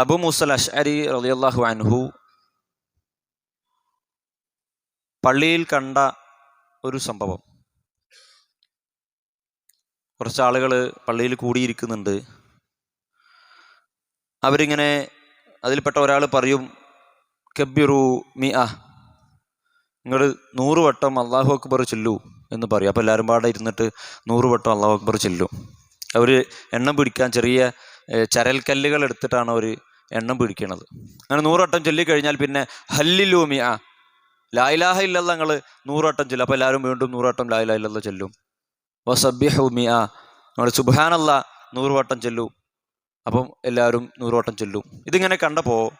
അബു മുസൽ അഷ്അരി റളിയല്ലാഹു അൻഹു പള്ളിയിൽ കണ്ട ഒരു സംഭവം. കുറച്ച് ആളുകൾ പള്ളിയിൽ കൂടിയിരിക്കുന്നുണ്ട്. അവരിങ്ങനെ അതിൽപ്പെട്ട ഒരാൾ പറയും കബ്ബിറു മി ആ നിങ്ങൾ നൂറ് വട്ടം അള്ളാഹു അക്ബർ ചെല്ലു എന്ന് പറയും. അപ്പോൾ എല്ലാവരും പാടെ ഇരുന്നിട്ട് നൂറ് വട്ടം അള്ളാഹു അക്ബർ ചെല്ലു. അവർ എണ്ണം പിടിക്കാൻ ചെറിയ ചരൽക്കല്ലുകൾ എടുത്തിട്ടാണ് അവർ എണ്ണം പിടിക്കണത്. അങ്ങനെ നൂറോട്ടം ചൊല്ലിക്കഴിഞ്ഞാൽ പിന്നെ ഹല്ലിലൂമി ആ ലായിലാഹ ഇല്ലല്ല ഞങ്ങൾ നൂറോട്ടം ചൊല്ലും. അപ്പോൾ എല്ലാവരും വീണ്ടും നൂറോട്ടം ലായിലാഹ ഇല്ലല്ല ചൊല്ലും. വസബ്യഹു മി ആ നമ്മൾ സുബാനല്ല നൂറുവട്ടം ചൊല്ലും. അപ്പം എല്ലാവരും നൂറുവട്ടം ചൊല്ലും. ഇതിങ്ങനെ കണ്ടപ്പോൾ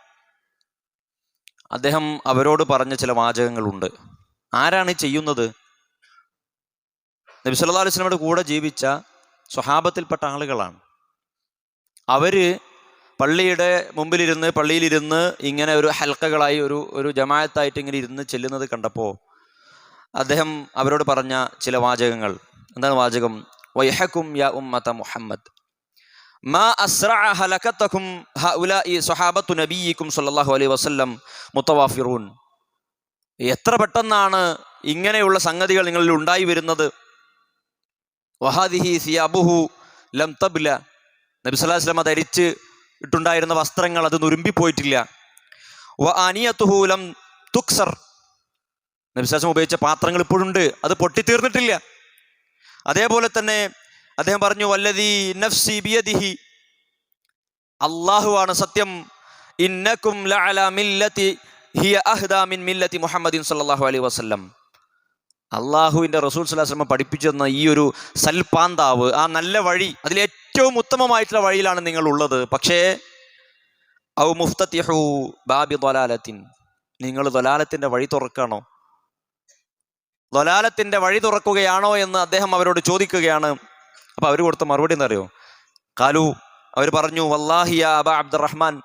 അദ്ദേഹം അവരോട് പറഞ്ഞ ചില വാചകങ്ങളുണ്ട്. ആരാണ് ചെയ്യുന്നത്? നബി സല്ലല്ലാഹു അലൈഹി കൂടെ ജീവിച്ച സ്വഹാബത്തിൽപ്പെട്ട ആളുകളാണ്. അവർ പള്ളിയുടെ മുമ്പിലിരുന്ന് പള്ളിയിലിരുന്ന് ഇങ്ങനെ ഒരു ഹൽക്കകളായി ഒരു ഒരു ജമായത്തായിട്ട് ഇങ്ങനെ ഇരുന്ന് ചെല്ലുന്നത് കണ്ടപ്പോൾ അദ്ദേഹം അവരോട് പറഞ്ഞ ചില വാചകങ്ങൾ. എന്താണ് വാചകം? വൈഹക്കും യാ ഉമ്മത മുഹമ്മദ്. മാ ഹഉലാഇ സ്വഹാബത്തു നബിയിക്കും സല്ലാഹു അലൈഹി വസ്ല്ലം മുത്തവാഫിറൂൻ. എത്ര പെട്ടെന്നാണ് ഇങ്ങനെയുള്ള സംഗതികൾ നിങ്ങളിൽ ഉണ്ടായി വരുന്നത്? വഹാദിഹി സിയാബുഹു ലം തബ്ല. നബി സല്ലല്ലാഹു അലൈഹി വസല്ലം ധരിച്ച് ഇട്ടുണ്ടായിരുന്ന വസ്ത്രങ്ങൾ അത് നുരുമ്പിപ്പോയിട്ടില്ല വ അനിയത്തുഹൂലം തുക്സർ. നബി സല്ലല്ലാഹു അലൈഹി വസല്ലം ഉപയോഗിച്ച പാത്രങ്ങൾ ഇപ്പോഴുണ്ട് അത് പൊട്ടിത്തീർന്നിട്ടില്ല. അതേപോലെ തന്നെ അദ്ദേഹം പറഞ്ഞു വല്ലതി നഫ്സി ബിയദിഹി. അള്ളാഹുവാണ് സത്യം. ഇന്നക്കും ഹിയ അഹ്ദാ മിൻ മില്ലത്തി മുഹമ്മദിൻ സല്ലല്ലാഹു അലൈഹി വസല്ലം. അള്ളാഹുവിന്റെ റസൂൽ വസല്ലം പഠിപ്പിച്ചു തന്ന ഈ ഒരു സൽപാന്താവ് ആ നല്ല വഴി അതിൽ ഏറ്റവും ഉത്തമമായിട്ടുള്ള വഴിയിലാണ് നിങ്ങൾ ഉള്ളത് പക്ഷേ ഔ മുഫ്തത്തിഹു ബാബി ദ്വലാലത്തിൻ നിങ്ങൾ ദ്വലാലത്തിന്റെ വഴി തുറക്കണോ? ദ്വലാലത്തിന്റെ വഴി തുറക്കുകയാണോ എന്ന് അദ്ദേഹം അവരോട് ചോദിക്കുകയാണ്. അപ്പൊ അവർ കൊടുത്ത മറുപടി എന്നറിയോ കാലു അവർ പറഞ്ഞു വല്ലാഹി യാ അബ അബ്ദുറഹ്മാൻ.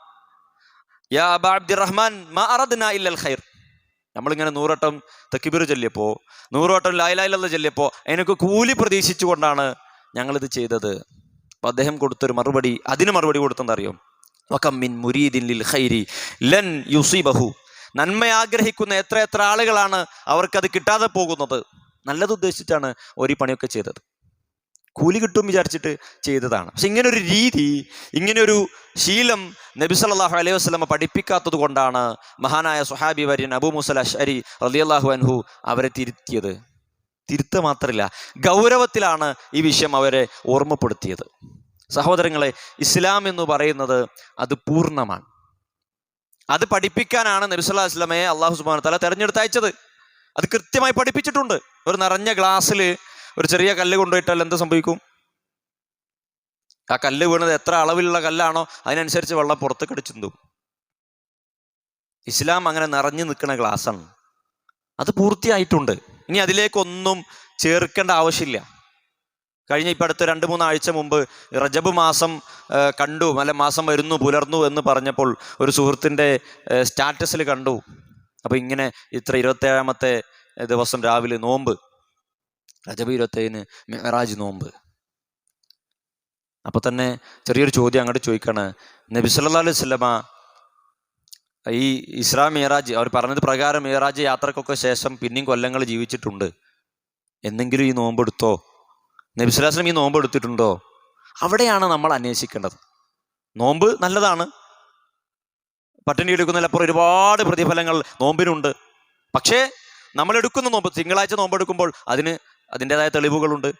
യാ അബ അബ്ദുറഹ്മാൻ മാ അറദ്ന ഇല്ലൽ ഖൈർ. നമ്മളിങ്ങനെ നൂറട്ടം തക്കിബിർ ചൊല്ലിയപ്പോ നൂറോട്ടം ലായിലായിലുള്ള ചൊല്ലിയപ്പോൾ അതിനൊക്കെ കൂലി പ്രതീക്ഷിച്ചുകൊണ്ടാണ് ഞങ്ങളിത് ചെയ്തത്. അപ്പൊ അദ്ദേഹം കൊടുത്തൊരു മറുപടി അതിന് മറുപടി കൊടുത്തെന്നറിയോ വക്കമ്മിൻ മിൻ മുരീദിൻ ലിൽ ഖൈരി ലൻ യുസീബഹു. നന്മ ആഗ്രഹിക്കുന്ന എത്ര എത്ര ആളുകളാണ് അവർക്കത് കിട്ടാതെ പോകുന്നത്? നല്ലത് ഉദ്ദേശിച്ചാണ് ഒരു പണിയൊക്കെ ചെയ്തത്. കൂലി കിട്ടും വിചാരിച്ചിട്ട് ചെയ്തതാണ്. പക്ഷെ ഇങ്ങനൊരു രീതി ഇങ്ങനൊരു ശീലം നബി സല്ലല്ലാഹു അലൈഹി വസല്ലമ പഠിപ്പിക്കാത്തത് കൊണ്ടാണ് മഹാനായ സുഹാബി വര്യൻ അബു മുസൽ അഷ്അരി റളിയല്ലാഹു അൻഹു അവരെ തിരുത്തിയത്. തിരുത്ത മാത്രമല്ല ഗൗരവത്തിലാണ് ഈ വിഷയം അവരെ ഓർമ്മപ്പെടുത്തിയത്. സഹോദരങ്ങളെ ഇസ്ലാം എന്ന് പറയുന്നത് അത് പൂർണമാണ്. അത് പഠിപ്പിക്കാനാണ് നബി ഇസ്ലാമയെ അലൈഹി വസല്ലമയെ അള്ളാഹു തെരഞ്ഞെടുത്ത് അയച്ചത്. അത് കൃത്യമായി പഠിപ്പിച്ചിട്ടുണ്ട്. ഒരു നിറഞ്ഞ ഗ്ലാസ്സിൽ ഒരു ചെറിയ കല്ല് കൊണ്ടുപോയിട്ടാൽ എന്ത് സംഭവിക്കും? ആ കല്ല് വീണത് എത്ര അളവിലുള്ള കല്ലാണോ അതിനനുസരിച്ച് വെള്ളം പുറത്തേക്ക് കടിച്ചിന്തും ഇസ്ലാം അങ്ങനെ നിറഞ്ഞു നിൽക്കുന്ന ഗ്ലാസ്സാണ്. അത് പൂർത്തിയായിട്ടുണ്ട്. ഇനി അതിലേക്കൊന്നും ചേർക്കേണ്ട ആവശ്യമില്ല. കഴിഞ്ഞ ഇപ്പം അടുത്ത രണ്ട് മൂന്ന് ആഴ്ച മുമ്പ് റജബ് മാസം കണ്ടു അല്ല മാസം വരുന്നു പുലർന്നു എന്ന് പറഞ്ഞപ്പോൾ ഒരു സുഹൃത്തിന്റെ സ്റ്റാറ്റസിൽ കണ്ടു. അപ്പോൾ ഇങ്ങനെ ഇത്ര ഇരുപത്തേഴാമത്തെ ദിവസം രാവിലെ നോമ്പ് റജബ് ഇരുപത്തേഴിന് മെഹറാജ് നോമ്പ്. അപ്പോൾ തന്നെ ചെറിയൊരു ചോദ്യം അങ്ങോട്ട് ചോദിക്കാണ്. നബി സല്ലല്ലാഹു അലൈഹി വസല്ലമ ഈ ഇസ്രാ മിയറാജ് അവർ പറഞ്ഞത് പ്രകാരം മിയറാജ് യാത്രക്കൊക്കെ ശേഷം പിന്നെയും കൊല്ലങ്ങൾ ജീവിച്ചിട്ടുണ്ട്. എന്നെങ്കിലും ഈ നോമ്പ് എടുത്തോ നബി സ്വല്ലല്ലാഹു അലൈഹി ഈ നോമ്പ് എടുത്തിട്ടുണ്ടോ അവിടെയാണ് നമ്മൾ അന്വേഷിക്കേണ്ടത്. നോമ്പ് നല്ലതാണ്. പട്ടിണി എടുക്കുന്നതിലപ്പുറം ഒരുപാട് പ്രതിഫലങ്ങൾ നോമ്പിനുണ്ട്. പക്ഷേ നമ്മൾ എടുക്കുന്ന നോമ്പ് തിങ്കളാഴ്ച നോമ്പ് എടുക്കുമ്പോൾ അതിന് അതിന്റെതായ തെളിവുകളുണ്ട്.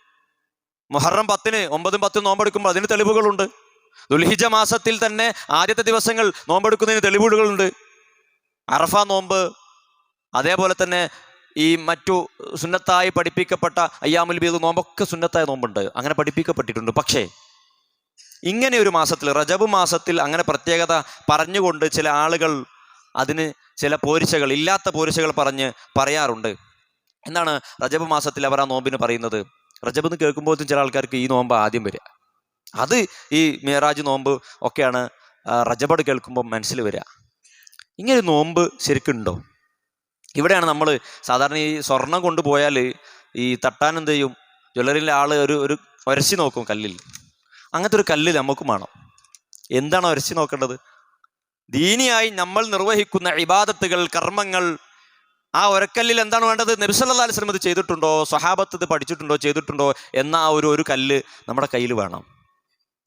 മുഹറം പത്തിന് ഒമ്പതും പത്തും നോമ്പെടുക്കുമ്പോൾ അതിന് തെളിവുകളുണ്ട്. ദുൽഹിജ മാസത്തിൽ തന്നെ ആദ്യത്തെ ദിവസങ്ങൾ നോമ്പെടുക്കുന്നതിന് തെളിവുകളുണ്ട്. അറഫ നോമ്പ് അതേപോലെ തന്നെ ഈ മറ്റു സുന്നത്തായി പഠിപ്പിക്കപ്പെട്ട അയ്യാമുൽ ബീദ് നോമ്പൊക്കെ സുന്നത്തായ നോമ്പുണ്ട്. അങ്ങനെ പഠിപ്പിക്കപ്പെട്ടിട്ടുണ്ട്. പക്ഷേ ഇങ്ങനെ ഒരു മാസത്തിൽ റജബ് മാസത്തിൽ അങ്ങനെ പ്രത്യേകത പറഞ്ഞുകൊണ്ട് ചില ആളുകൾ അതിന് ചില പോരിശകൾ ഇല്ലാത്ത പോരിശകൾ പറഞ്ഞ് പറയാറുണ്ട്. എന്താണ് റജബ് മാസത്തിൽ അവർ ആ നോമ്പിന് പറയുന്നത്? റജബ് എന്ന് കേൾക്കുമ്പോഴത്തേക്കും ചില ആൾക്കാർക്ക് ഈ നോമ്പ് ആദ്യം വരിക. അത് ഈ മേറാജ് നോമ്പ് ഒക്കെയാണ് റജബട് കേൾക്കുമ്പോൾ മനസ്സിൽ വരിക ഇങ്ങനെ നോമ്പ് ശരിക്കുണ്ടോ ഇവിടെയാണ് നമ്മൾ സാധാരണ ഈ സ്വർണം കൊണ്ടുപോയാൽ ഈ തട്ടാൻ എന്ത് ചെയ്യും? ജ്വല്ലറിയിലെ ആൾ ഒരു ഒരു ഒരശി നോക്കും കല്ലിൽ. അങ്ങനത്തെ ഒരു കല്ല് നമുക്കും വേണം. എന്താണ് ഒരശി നോക്കേണ്ടത്? ദീനിയായി നമ്മൾ നിർവഹിക്കുന്ന ഇബാദത്തുകൾ കർമ്മങ്ങൾ ആ ഒരക്കല്ലിൽ എന്താണ് വേണ്ടത്? നബിസല്ലാ ഇത് ചെയ്തിട്ടുണ്ടോ? സ്വഹാബത്ത് ഇത് പഠിച്ചിട്ടുണ്ടോ? ചെയ്തിട്ടുണ്ടോ? എന്ന ആ ഒരു ഒരു കല്ല് നമ്മുടെ കയ്യിൽ വേണം.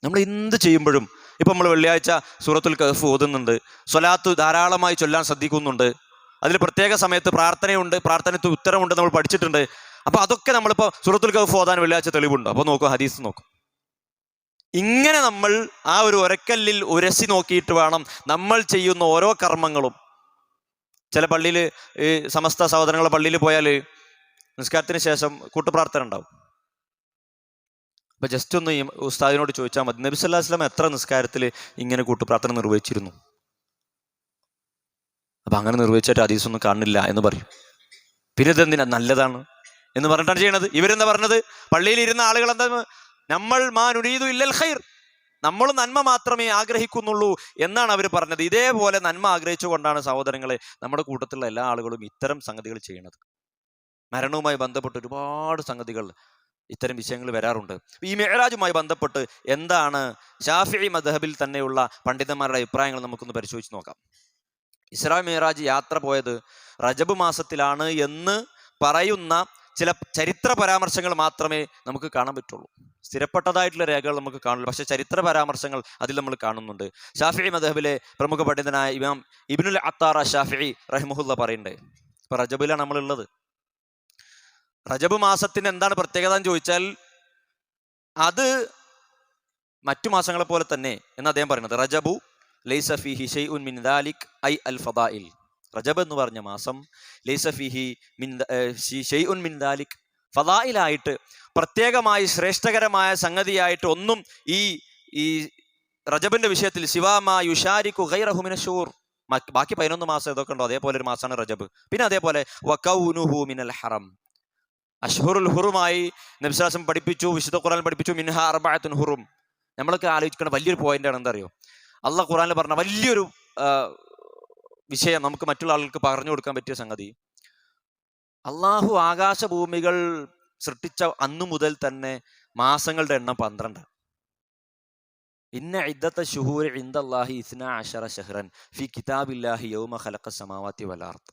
നമ്മൾ എന്ത് ചെയ്യുമ്പോഴും ഇപ്പം നമ്മൾ വെള്ളിയാഴ്ച സൂറത്തുൽ കഹഫ് ഓതുന്നുണ്ട്. സ്വലാത്ത് ധാരാളമായി ചൊല്ലാൻ ശ്രദ്ധിക്കുന്നുണ്ട്. അതിൽ പ്രത്യേക സമയത്ത് പ്രാർത്ഥനയുണ്ട് പ്രാർത്ഥനയ്ക്ക് ഉത്തരമുണ്ട് നമ്മൾ പഠിച്ചിട്ടുണ്ട്. അപ്പോൾ അതൊക്കെ നമ്മളിപ്പോൾ സൂറത്തുൽ കഹഫ് ഓതാൻ വെള്ളിയാഴ്ച തെളിവുണ്ട്. അപ്പോൾ നോക്കൂ ഹദീസ് നോക്കും. ഇങ്ങനെ നമ്മൾ ആ ഒരു ഒരക്കല്ലിൽ ഉരസി നോക്കിയിട്ട് വേണം നമ്മൾ ചെയ്യുന്ന ഓരോ കർമ്മങ്ങളും. ചില പള്ളിയിൽ ഈ സമസ്ത സഹോദരങ്ങളുടെ പള്ളിയിൽ പോയാൽ നിസ്കാരത്തിന് ശേഷം കൂട്ടുപ്രാർത്ഥന ഉണ്ടാവും. അപ്പൊ ജസ്റ്റ് ഒന്ന് ഈ ഉസ്താദിനോട് ചോദിച്ചാൽ മതി. നബി സല്ലാ വസ്ലാം എത്ര നിസ്കാരത്തിൽ ഇങ്ങനെ കൂട്ടുപ്രാർത്ഥന നിർവഹിച്ചിരുന്നു? അപ്പം അങ്ങനെ നിർവഹിച്ചിട്ട് ഹദീസ് ഒന്നും കാണില്ല എന്ന് പറയും. പിന്നെ ഇതെന്തിനാ നല്ലതാണ് എന്ന് പറഞ്ഞിട്ടാണ് ചെയ്യണത്. ഇവരെന്താ പറഞ്ഞത്? പള്ളിയിൽ ഇരുന്ന ആളുകൾ എന്താ നമ്മൾ മാൻ നുരീതു ഇല്ലൽ ഖൈർ. നമ്മൾ നന്മ മാത്രമേ ആഗ്രഹിക്കുന്നുള്ളൂ എന്നാണ് അവർ പറഞ്ഞത്. ഇതേപോലെ നന്മ ആഗ്രഹിച്ചുകൊണ്ടാണ് സഹോദരങ്ങളെ നമ്മുടെ കൂട്ടത്തിലുള്ള എല്ലാ ആളുകളും ഇത്തരം സംഗതികൾ ചെയ്യുന്നത് മരണവുമായി ബന്ധപ്പെട്ട് ഒരുപാട് സംഗതികൾ ഇത്തരം വിഷയങ്ങൾ വരാറുണ്ട്. ഈ മെഹറാജുമായി ബന്ധപ്പെട്ട് എന്താണ് ഷാഫി മദഹബിൽ തന്നെയുള്ള പണ്ഡിതന്മാരുടെ അഭിപ്രായങ്ങൾ നമുക്കൊന്ന് പരിശോധിച്ച് നോക്കാം. ഇസ്രാ മെഹറാജ് യാത്ര പോയത് റജബ് മാസത്തിലാണ് എന്ന് പറയുന്ന ചില ചരിത്ര പരാമർശങ്ങൾ മാത്രമേ നമുക്ക് കാണാൻ പറ്റുള്ളൂ. സ്ഥിരപ്പെട്ടതായിട്ടുള്ള രേഖകൾ നമുക്ക് കാണില്ല പക്ഷേ ചരിത്ര പരാമർശങ്ങൾ അതിൽ നമ്മൾ കാണുന്നുണ്ട്. ഷാഫി മദഹബിലെ പ്രമുഖ പണ്ഡിതനായ ഇമാം ഇബിനുൽ അത്താറ ഷാഫി റഹ്മുഹുല്ല പറയുന്നുണ്ട്. ഇപ്പൊ റജബിലാണ് നമ്മളുള്ളത്. റജബ് മാസത്തിന് എന്താണ് പ്രത്യേകത എന്ന് ചോദിച്ചാൽ അത് മറ്റു മാസങ്ങളെ പോലെ തന്നെ എന്ന് അദ്ദേഹം പറയുന്നത്. റജബു ലൈസഫിഹി ഹിഷൈ മിൻ ദാലിക് ഐ അൽ ഫദാഇൽ റജബ് എന്ന് പറഞ്ഞ മാസം ലൈസഫിഹി മിൻ ഷെയ്ഉൻ മിൻ ദാലിക് ഫദായിലായിട്ട് പ്രത്യേകമായി ശ്രേഷ്ഠകരമായ സംഗതിയായിട്ട് ഒന്നും ഈ ഈ റജബിന്റെ വിഷയത്തിൽ ശിവാമ യുഷാരിക്കു ഗൈറഹുമിന ഷൂർ. ബാക്കി പതിനൊന്ന് മാസം ഇതൊക്കെ ഉണ്ടോ? അതേപോലെ ഒരു മാസമാണ് റജബ്. പിന്നെ അതേപോലെ വക്കൗനുഹു മിനൽ ഹറം. അഷ്ഹുറുൽ ഹുറുമായി നബ്സാസം പഠിപ്പിച്ചു വിശുദ്ധ ഖുറാൻ പഠിപ്പിച്ചു മിൻഹ അർബായത്തുൻ ഹുറും. നമ്മളൊക്കെ ആലോചിക്കുന്ന വലിയൊരു പോയിന്റ് ആണ് എന്താ അറിയോ അള്ളാഹ് ഖുറാനിൽ പറഞ്ഞ വലിയൊരു വിഷയം നമുക്ക് മറ്റുള്ള ആളുകൾക്ക് പറഞ്ഞു കൊടുക്കാൻ പറ്റിയ സംഗതി. അള്ളാഹു ആകാശഭൂമികൾ സൃഷ്ടിച്ച അന്നു മുതൽ തന്നെ മാസങ്ങളുടെ എണ്ണം പന്ത്രണ്ട്. ഇന്ന ഇദ്ദത്തെ ഷുഹൂർ ഇന്ദല്ലാഹി ഇസ്ന അഷറ ഷഹ്റൻ ഫി കിതാബില്ലാഹി യൗമ ഖലഖ സമാവാത്തി വലാർത്ത്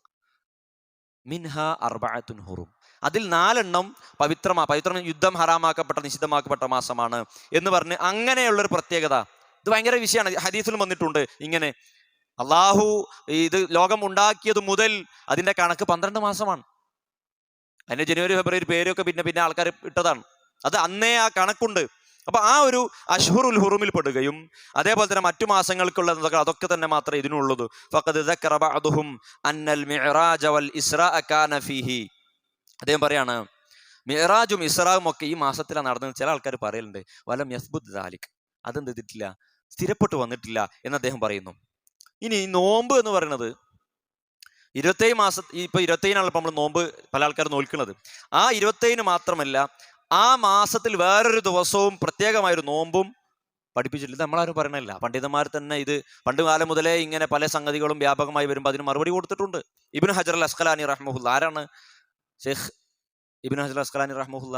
മിൻഹ അർബഅത്തുൻ ഹുറും. അതിൽ നാലെണ്ണം പവിത്രമാ പവിത്രം യുദ്ധം ഹറാമാക്കപ്പെട്ട നിഷിദ്ധമാക്കപ്പെട്ട മാസമാണ് എന്ന് പറഞ്ഞ് അങ്ങനെയുള്ളൊരു പ്രത്യേകത. ഇത് ഭയങ്കര വിഷയമാണ്. ഹദീസിലും വന്നിട്ടുണ്ട് ഇങ്ങനെ. അള്ളാഹു ഇത് ലോകം ഉണ്ടാക്കിയത് മുതൽ അതിന്റെ കണക്ക് പന്ത്രണ്ട് മാസമാണ്. അതിന്റെ ജനുവരി ഫെബ്രുവരി പേരൊക്കെ പിന്നെ പിന്നെ ആൾക്കാർ ഇട്ടതാണ്. അത് അന്നേ ആ കണക്കുണ്ട്. അപ്പൊ ആ ഒരു അഷ്ഹുറുൽ ഹുറുമിൽ പെടുകയും അതേപോലെ തന്നെ മറ്റു മാസങ്ങൾക്കുള്ള അതൊക്കെ തന്നെ മാത്രമേ ഇതിനുള്ളൂ. ഫഖദ് അന്നൽ മിഅ്റാജ വൽ ഇസ്റാ കാന അദ്ദേഹം പറയാണ് മിറാജും ഇസ്രാവും ഒക്കെ ഈ മാസത്തിലാണ് നടന്നത് ചില ആൾക്കാർ പറയലുണ്ട്. വലം യസ്ബുദ് ദാലിക്. അതെന്ത് ചെയ്തിട്ടില്ല? സ്ഥിരപ്പെട്ടു വന്നിട്ടില്ല എന്ന് അദ്ദേഹം പറയുന്നു. ഇനി നോമ്പ് എന്ന് പറയുന്നത് ഇരുപത്തേഴ് മാസ ഇപ്പൊ ഇരുപത്തേഴിനാണ് ഇപ്പൊ നമ്മൾ നോമ്പ് പല ആൾക്കാർ നോൽക്കുന്നത്. ആ ഇരുപത്തേഴിന് മാത്രമല്ല ആ മാസത്തിൽ വേറൊരു ദിവസവും പ്രത്യേകമായൊരു നോമ്പും പഠിപ്പിച്ചിട്ടില്ല. നമ്മളാരും പറയണില്ല പണ്ഡിതന്മാർ തന്നെ ഇത് പണ്ട് കാലം മുതലേ ഇങ്ങനെ പല സംഗതികളും വ്യാപകമായി വരുമ്പോൾ അതിന് മറുപടി കൊടുത്തിട്ടുണ്ട്. ഇബിൻ ഹജർ അൽ അസ്കലാനി റഹ്മുല്ല ആരാണ് ഷെയ്ഖ് ഇബിൻ ഹജർ അസ്കലാനി റഹ്മുല്ല